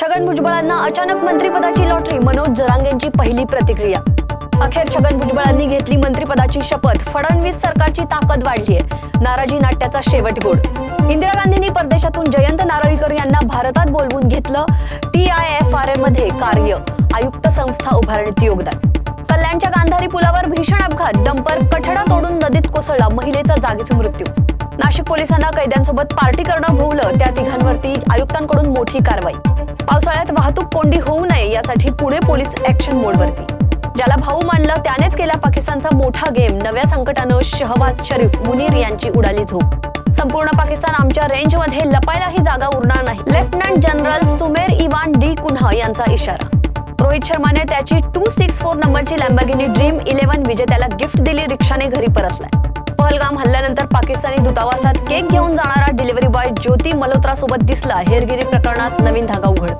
छगन भुजबळांना अचानक मंत्रिपदाची लॉटरी मनोज जरांगेंची पहिली प्रतिक्रिया. अखेर छगन भुजबळांनी घेतली मंत्रिपदाची शपथ फडणवीस सरकारची ताकद वाढलीय. नाराजी नाट्याचा शेवट गोड. इंदिरा गांधींनी परदेशातून जयंत नारळीकर यांना भारतात बोलवून घेतलं टी आय एफ आरमध्ये कार्य. आयुक्त संस्था उभारणीत योगदान. कल्याणच्या गांधारी पुलावर भीषण अपघात डंपर कठडा तोडून नदीत कोसळला महिलेचा जागीच मृत्यू. नाशिक पोलिसांना कैद्यांसोबत पार्टी करणं भोवलं त्या तिघांवरती आयुक्तांकडून मोठी कारवाई. वाहतूक कोंडी होऊ नये यासाठी पुणे पोलीस ऍक्शन मोडवरती ज्याला भाऊ मानलं त्यानेच केला पाकिस्तानचा मोठा गेम. नव्या संकटानं शहबाज शरीफ मुनीर यांची उडाली झोप. संपूर्ण पाकिस्तान आमच्या रेंजमध्ये लपायलाही जागा उरणार नाही. Lieutenant general Sumer Ivan D'Cunha यांचा इशारा. रोहित शर्माने त्याची टू सिक्स फोर नंबरची लॅम्बर्गिनी ड्रीम इलेव्हन विजेत्याला गिफ्ट दिली रिक्षाने घरी परतलाय. पहलगाम हल्ल्यानंतर पाकिस्तानी दूतावासात केक घेऊन जाणारा डिलिव्हरी बॉय ज्योती मल्होत्रा सोबत दिसला. हेरगिरी प्रकरणात नवीन धागा उघड